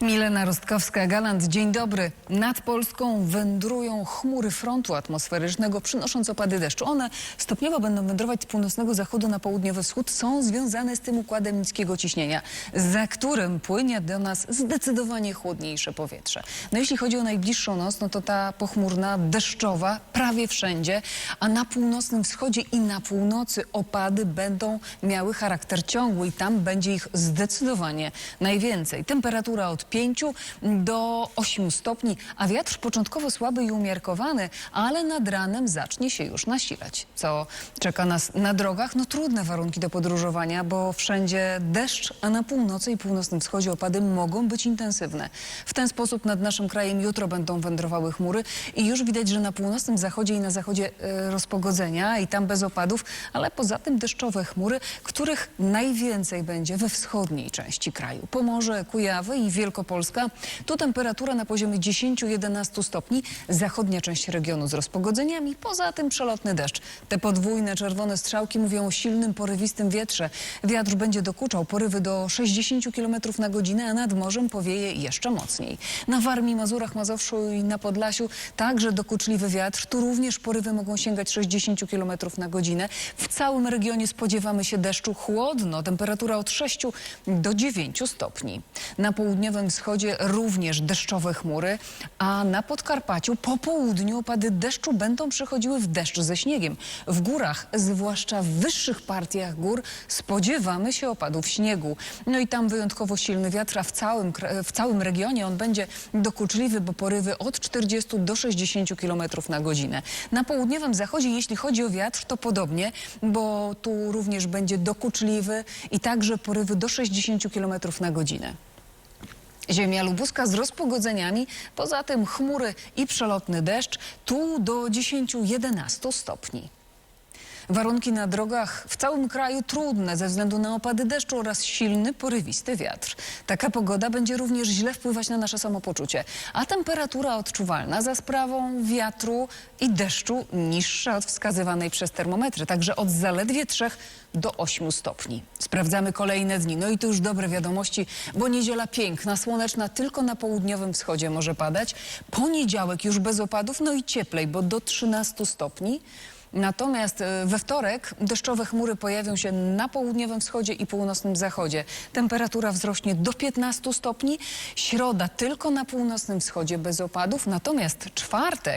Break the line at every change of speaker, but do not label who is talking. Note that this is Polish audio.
Milena Rostkowska-Galant, dzień dobry. Nad Polską wędrują chmury frontu atmosferycznego, przynosząc opady deszczu. One stopniowo będą wędrować z północnego zachodu na południowy wschód. Są związane z tym układem niskiego ciśnienia, za którym płynie do nas zdecydowanie chłodniejsze powietrze. No jeśli chodzi o najbliższą noc, no to ta pochmurna, deszczowa prawie wszędzie, a na północnym wschodzie i na północy opady będą miały charakter ciągły i tam będzie ich zdecydowanie najwięcej. Temperatura od 5 do 8 stopni, a wiatr początkowo słaby i umiarkowany, ale nad ranem zacznie się już nasilać. Co czeka nas na drogach? No trudne warunki do podróżowania, bo wszędzie deszcz, a na północy i północnym wschodzie opady mogą być intensywne. W ten sposób nad naszym krajem jutro będą wędrowały chmury i już widać, że na północnym zachodzie i na zachodzie e, rozpogodzenia i tam bez opadów, ale poza tym deszczowe chmury, których najwięcej będzie we wschodniej części kraju. Pomorze, Kujawy i Wielkopolska. Tu temperatura na poziomie 10-11 stopni. Zachodnia część regionu z rozpogodzeniami, poza tym przelotny deszcz. Te podwójne czerwone strzałki mówią o silnym, porywistym wietrze. Wiatr będzie dokuczał porywy do 60 km na godzinę, a nad morzem powieje jeszcze mocniej. Na Warmii, Mazurach, Mazowszu i na Podlasiu także dokuczliwy wiatr. Tu również porywy mogą sięgać 60 km na godzinę. W całym regionie spodziewamy się deszczu chłodno. Temperatura od 6 do 9 stopni. Na południowym wschodzie również deszczowe chmury, a na Podkarpaciu po południu opady deszczu będą przychodziły w deszcz ze śniegiem. W górach, zwłaszcza w wyższych partiach gór, spodziewamy się opadów śniegu. No i tam wyjątkowo silny wiatr, a w całym, w całym regionie on będzie dokuczliwy, bo porywy od 40 do 60 km na godzinę. Na południowym zachodzie, jeśli chodzi o wiatr, to podobnie, bo tu również będzie dokuczliwy i także porywy do 60 km na godzinę. Ziemia lubuska z rozpogodzeniami, poza tym chmury i przelotny deszcz, tu do 10-11 stopni. Warunki na drogach w całym kraju trudne ze względu na opady deszczu oraz silny, porywisty wiatr. Taka pogoda będzie również źle wpływać na nasze samopoczucie, a temperatura odczuwalna za sprawą wiatru i deszczu niższa od wskazywanej przez termometry, także od zaledwie 3 do 8 stopni. Sprawdzamy kolejne dni. No i tu już dobre wiadomości, bo niedziela piękna, słoneczna, tylko na południowym wschodzie może padać. Poniedziałek już bez opadów, no i cieplej, bo do 13 stopni. Natomiast e, we wtorek deszczowe chmury pojawią się na południowym wschodzie i północnym zachodzie. Temperatura wzrośnie do 15 stopni. Środa tylko na północnym wschodzie bez opadów. Natomiast czwartek